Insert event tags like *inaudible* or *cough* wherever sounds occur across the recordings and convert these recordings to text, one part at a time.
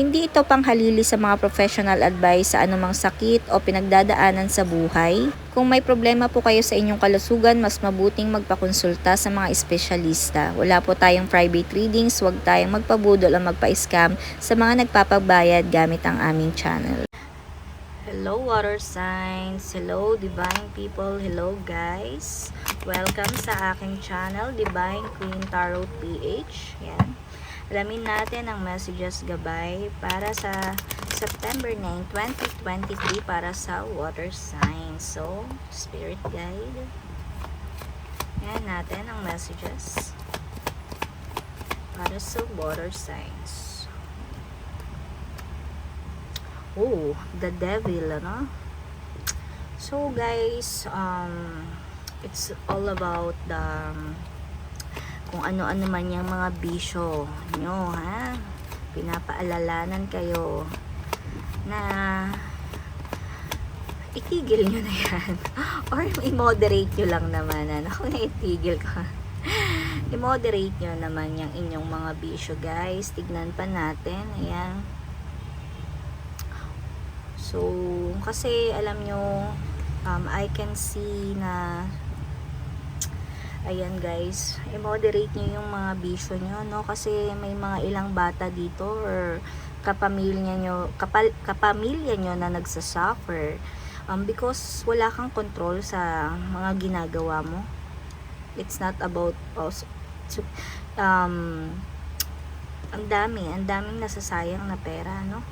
Hindi ito panghalili sa mga professional advice sa anumang sakit o pinagdadaanan sa buhay. Kung may problema po kayo sa inyong kalusugan, mas mabuting magpakonsulta sa mga espesyalista. Wala po tayong private readings, huwag tayong magpabudol o magpa-scam sa mga nagpapagbayad gamit ang aming channel. Hello water signs, hello divine people, hello guys. Welcome sa aking channel, Divine Queen Tarot PH. Yan. Alamin natin ang messages gabay para sa September 9, 2023 para sa water signs. So, spirit guide. Yan natin ang messages para sa water signs. Oh, the devil, ano? So, guys, um, it's all about the kung ano-ano man yung mga bisyo nyo, ha? Pinapaalalanan kayo na itigil nyo na yan. *laughs* Or i-moderate nyo lang naman, ano? Kung *laughs* naitigil ko. *laughs* i-moderate nyo naman yung inyong mga bisyo, guys. Tignan pa natin. Ayan. So, kasi alam nyo, um, I can see na ayan guys, i-moderate nyo yung mga bisyo nyo, no? Kasi may mga ilang bata dito or kapamilya nyo, kapal, kapamilya nyo na nagsasuffer um, because wala kang control sa mga ginagawa mo. It's not about also, um, ang dami, ang daming nasasayang na pera, no?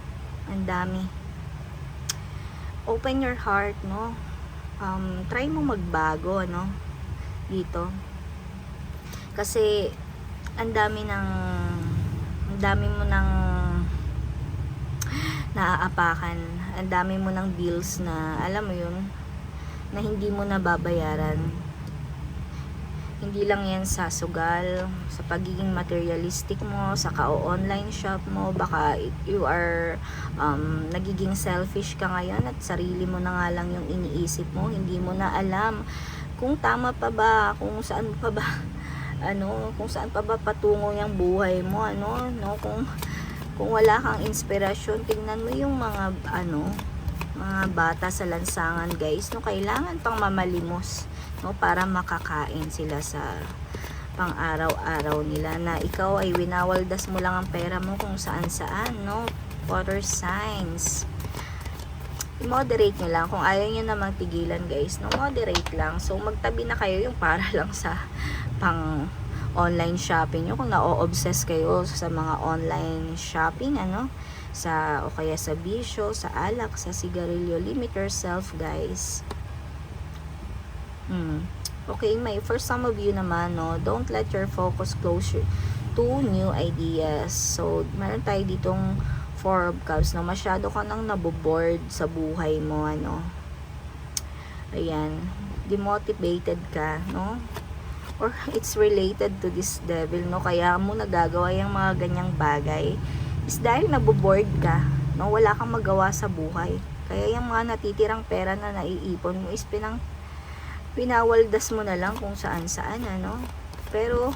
Ang dami. Open your heart, no? Um, try mo magbago, no? Dito. Kasi ang dami ng ang dami mo ng *gasps* naaapakan. Ang dami mo ng bills na alam mo yun na hindi mo nababayaran. Hindi lang yan sa sugal, sa pagiging materialistic mo, sa ka-online shop mo, baka you are um, nagiging selfish ka ngayon at sarili mo na nga lang yung iniisip mo, hindi mo na alam kung tama pa ba, kung saan pa ba *laughs* ano, kung saan pa ba patungo yung buhay mo, ano, no, kung kung wala kang inspirasyon, tingnan mo yung mga ano, mga bata sa lansangan, guys, no, kailangan pang mamalimos, no, para makakain sila sa pang araw-araw nila na ikaw ay winawaldas mo lang ang pera mo kung saan-saan, no, water signs moderate nyo lang. Kung ayaw nyo namang tigilan guys, no, moderate lang. So, magtabi na kayo yung para *laughs* lang sa pang online shopping nyo. Kung na-obsess kayo sa mga online shopping, ano, sa, o kaya sa bisyo, sa alak, sa sigarilyo, limit yourself guys. Hmm. Okay, may, for some of you naman, no, don't let your focus close to new ideas. So, meron tayo ditong four of cups no? Masyado ka nang naboboard sa buhay mo ano? Ayan. Demotivated ka no? Or it's related to this devil no? Kaya mo nagagawa yung mga ganyang bagay. Is dahil naboboard ka no? Wala kang magawa sa buhay. Kaya yung mga natitirang pera na naiipon mo is pinang pinawaldas mo na lang kung saan saan ano? Pero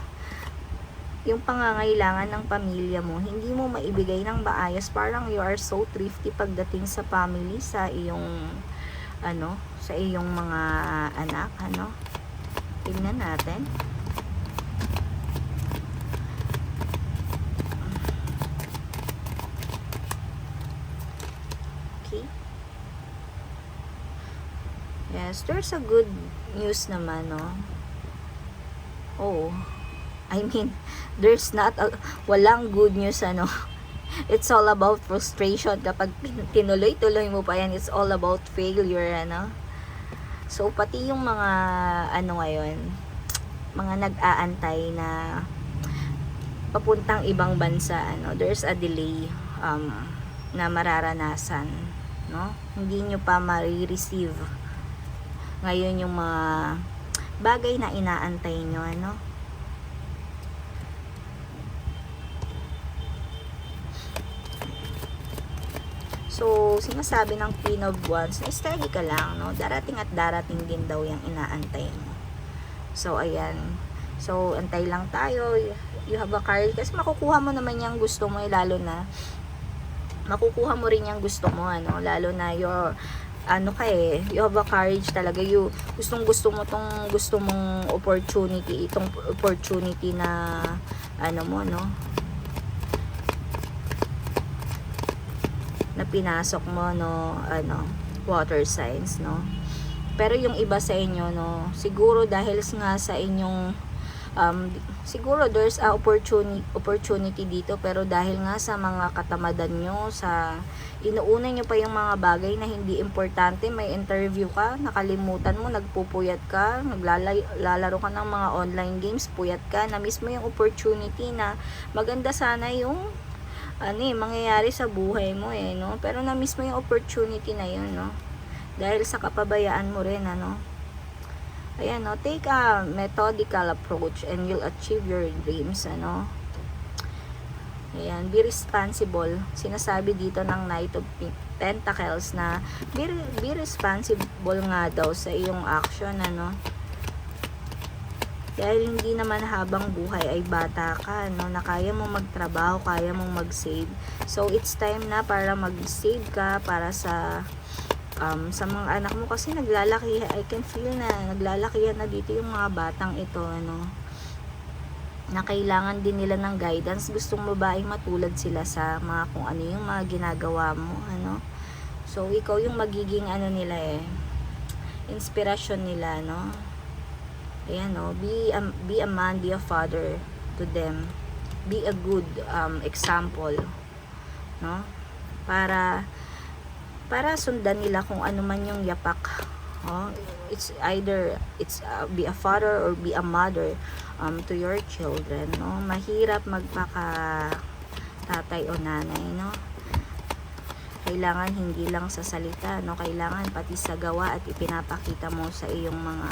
yung pangangailangan ng pamilya mo, hindi mo maibigay ng maayos. Parang you are so thrifty pagdating sa family, sa iyong, ano, sa iyong mga anak, ano. Tingnan natin. Okay. Yes, there's a good news naman, no. Oh, I mean, there's not a, walang good news ano. It's all about frustration. Kapag tin- tinuloy-tuloy mo pa yan it's all about failure ano. So pati yung mga ano ngayon mga nag-aantay na papuntang ibang bansa ano there's a delay um, na mararanasan no? Hindi nyo pa ma-receive ngayon yung mga bagay na inaantay nyo ano So, sinasabi ng Queen of Wands na steady ka lang, no? Darating at darating din daw yung inaantay mo. So, ayan. So, antay lang tayo. You have a card. Kasi makukuha mo naman yung gusto mo, eh, lalo na makukuha mo rin yung gusto mo, ano? Lalo na your ano ka eh, you have a courage talaga. You, gustong gusto mo tong gusto mong opportunity, itong opportunity na ano mo, no? Pinasok mo no ano water signs no? Pero yung iba sa inyo no siguro dahil nga sa inyong um, siguro there's a opportunity opportunity dito pero dahil nga sa mga katamadan nyo sa inuuna nyo pa yung mga bagay na hindi importante may interview ka nakalimutan mo nagpupuyat ka naglalaro ka ng mga online games puyat ka na mismo yung opportunity na maganda sana yung ano eh, mangyayari sa buhay mo eh, no? Pero na-miss mo yung opportunity na yun, no? Dahil sa kapabayaan mo rin, ano? Ayan, no? Take a methodical approach and you'll achieve your dreams, ano? Ayan, be responsible. Sinasabi dito ng Knight of Pentacles na be, be responsible nga daw sa iyong action, ano? Dahil hindi naman habang buhay ay bata ka, no, na kaya mong magtrabaho, kaya mong mag-save. So, it's time na para mag-save ka para sa um, sa mga anak mo kasi naglalaki, I can feel na naglalaki na dito yung mga batang ito, ano, na kailangan din nila ng guidance. Gustong babaeng matulad sila sa mga kung ano yung mga ginagawa mo, ano. So, ikaw yung magiging ano nila eh, inspirasyon nila, no? Ayan, no? Be a, be a man, be a father to them. Be a good um, example, no? Para para sundan nila kung ano man yung yapak. Oh, it's either it's uh, be a father or be a mother um, to your children, no? Mahirap magpaka tatay o nanay, no? kailangan hindi lang sa salita no kailangan pati sa gawa at ipinapakita mo sa iyong mga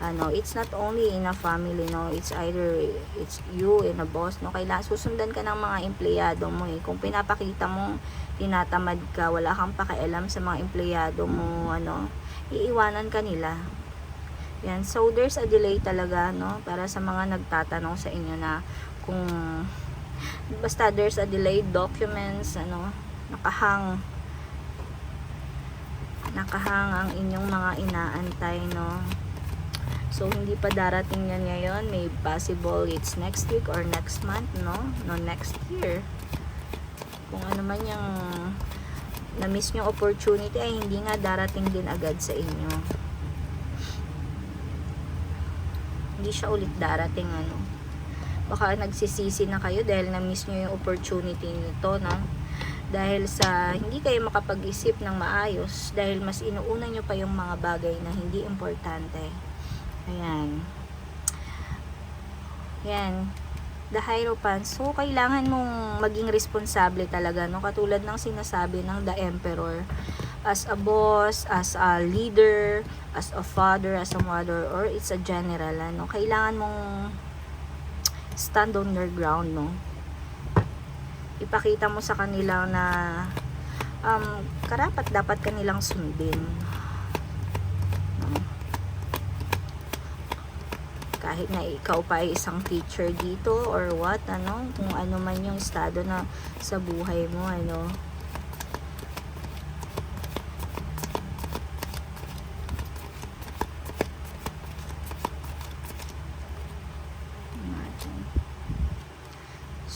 ano it's not only in a family no it's either it's you and a boss no. Kailangan susundan ka ng mga empleyado mo eh. Kung pinapakita mo tinatamad ka wala kang pakialam sa mga empleyado mo ano iiwanan ka nila. Yan so there's a delay talaga no para sa mga nagtatanong sa inyo na kung basta there's a delayed documents ano nakahang nakahang ang inyong mga inaantay no so hindi pa darating yan ngayon. May possible it's next week or next month no? No next year. Kung ano man yung na miss nyo opportunity ay hindi nga darating din agad sa inyo. Hindi siya ulit darating ano? Baka nagsisisi na kayo dahil na miss nyo yung opportunity nito no? Dahil sa hindi kayo makapag-isip ng maayos dahil mas inuuna nyo pa yung mga bagay na hindi importante ayan. Yan the Hierophant so kailangan mong maging responsable talaga no? Katulad ng sinasabi ng the Emperor. As a boss as a leader as a father as a mother or it's a general ano? Kailangan mong stand on your ground no? Ipakita mo sa kanila na um, karapat dapat kanilang sundin. Kahit na ikaw pa ay isang teacher dito or what, ano, kung ano man yung estado na sa buhay mo, ano,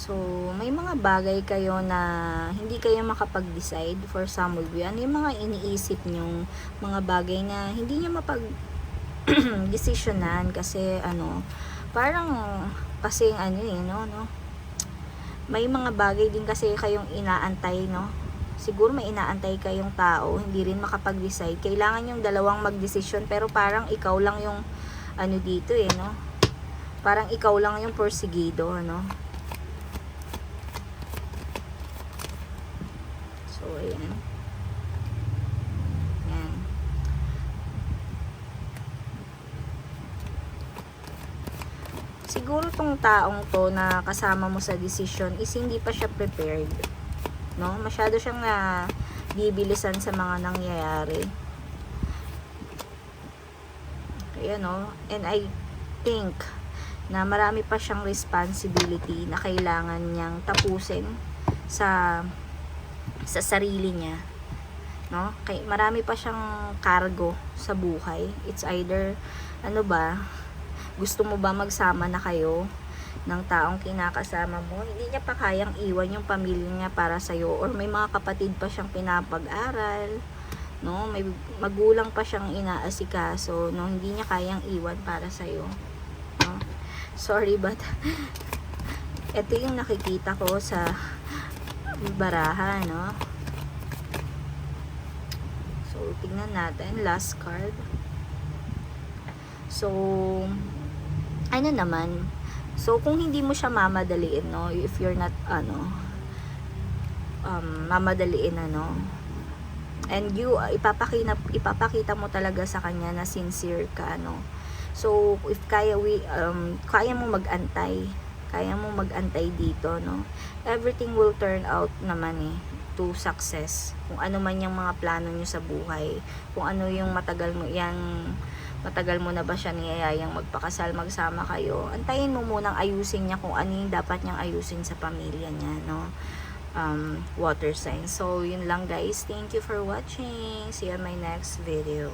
So, may mga bagay kayo na hindi kayo makapag-decide for some of you. Ano yung mga iniisip nyong mga bagay na hindi nyo mapag *clears throat* desisyonan kasi ano, parang kasi ano eh, no, no? may mga bagay din kasi kayong inaantay, no? Siguro may inaantay kayong tao, hindi rin makapag-decide. Kailangan yung dalawang magdesisyon, pero parang ikaw lang yung ano dito eh, no? Parang ikaw lang yung porsigido, ano? So, ayan. Ayan. Siguro tong taong to na kasama mo sa decision is hindi pa siya prepared. No? Masyado siyang na bibilisan sa mga nangyayari. Kaya no, and I think na marami pa siyang responsibility na kailangan niyang tapusin sa sa sarili niya. No? Kay marami pa siyang cargo sa buhay. It's either ano ba, gusto mo ba magsama na kayo ng taong kinakasama mo? Hindi niya pa kayang iwan yung pamilya niya para sa or may mga kapatid pa siyang pinapag-aral, no? May magulang pa siyang inaasikaso, no? Hindi niya kayang iwan para sa no? Sorry but *laughs* ito yung nakikita ko sa baraha, no? So, tingnan natin. Last card. So, ano naman, so kung hindi mo siya mamadaliin, no, if you're not, ano, um, mamadaliin, ano, and you, uh, ipapakita, ipapakita mo talaga sa kanya na sincere ka, ano, so, if kaya, we, um, kaya mo magantay, kaya mo magantay dito, no, everything will turn out naman, eh, to success. Kung ano man yung mga plano nyo sa buhay, kung ano yung matagal mo, yan, matagal mo na ba siya niyayayang magpakasal, magsama kayo, antayin mo munang ayusin niya kung ano yung dapat niyang ayusin sa pamilya niya, no? Um, water sign. So, yun lang guys. Thank you for watching. See you on my next video.